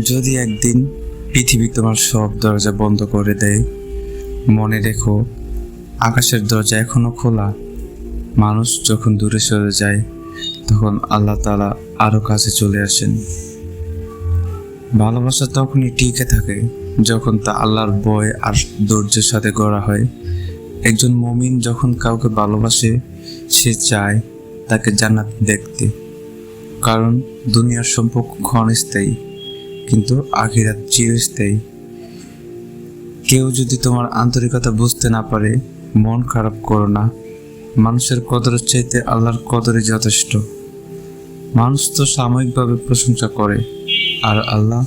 যদি একদিন পৃথিবী তোমার সব দরজা বন্ধ করে দেয়, মনে রেখো, আকাশের দরজা এখনও খোলা। মানুষ যখন দূরে সরে যায়, তখন আল্লাহ তালা আরও কাছে চলে আসেন। ভালোবাসা তখনই টিকে থাকে যখন তা আল্লাহর বয় আর ধৈর্যের সাথে গড়া হয়। একজন মমিন যখন কাউকে ভালোবাসে, সে চায় তাকে জান্নাত দেখতে। কারণ দুনিয়ার সম্পর্ক ক্ষণস্থায়ী। কিন্তু আখিরাত চিরস্থায়ী। কেউ যদি তোমার আন্তরিকতা বুঝতে না পারে, মন খারাপ করো না। মানুষের কদরের চাইতে আল্লাহর কদরই যথেষ্ট। মানুষ তো সাময়িকভাবে প্রশংসা করে, আর আল্লাহ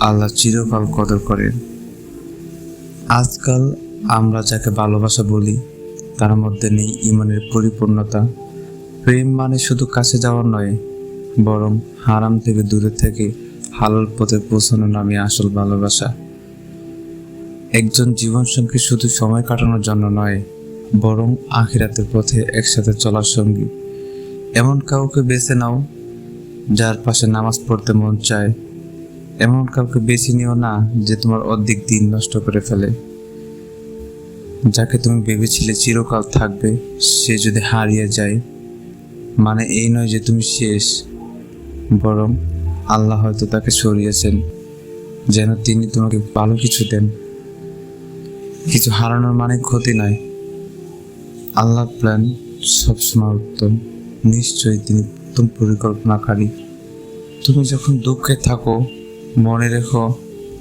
আল্লাহ চিরকাল কদর করেন। আজকাল আমরা যাকে ভালোবাসা বলি, তার মধ্যে নেই ইমানের পরিপূর্ণতা। প্রেম মানে শুধু কাছে যাওয়ার নয়, বরং হারাম থেকে দূরে থেকে হালাল পথে পৌঁছানো নামে আসল ভালোবাসা। একজন জীবনসঙ্গী শুধু সময় কাটানোর জন্য নয়, বরং আখিরাতের পথে একসাথে চলার সঙ্গী। এমন কাউকে বেছে নাও যার পাশে নামাজ পড়তে মন চায়। এমন কাউকে বেছে নিও না যে তোমার অর্ধেক দিন নষ্ট করে ফেলে। যাকে তুমি ভেবেছিলে চিরকাল থাকবে, সে যদি হারিয়ে যায় মানে এই নয় যে তুমি শেষ, বরং আল্লাহ হয়তো তাকে সরিয়েছেন, যেন তিনি তোমাকে ভালো কিছু দেন। কিছু হারানোর মানে ক্ষতি নাই। আল্লাহ প্ল্যান সবসময় উত্তম। নিশ্চয়ই তিনি উত্তম পরিকল্পনাকারী। তুমি যখন দুঃখে থাকো, মনে রেখো,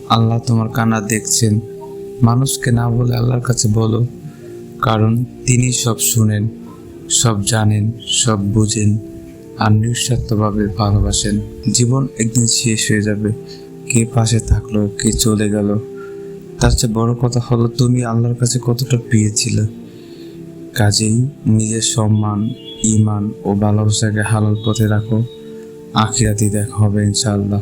আল্লাহ তোমার কান্না দেখছেন। মানুষকে না বলে আল্লাহর কাছে বলো, কারণ তিনি সব শুনেন, সব জানেন, সব বুঝেন। আর নিঃস্বার্থভাবে ভালোবাসেন। জীবন একদিন শেষ হয়ে যাবে। কে পাশে থাকল, কে চলে গেল? তার চেয়ে বড় কথা হলো, তুমি আল্লাহর কাছে কতটা পেয়েছিল কাজেই নিজের সম্মান ইমান ও ভালোবাসাকে হালাল পথে রাখো। আখিরাতি দেখা হবে ইনশাআল্লাহ।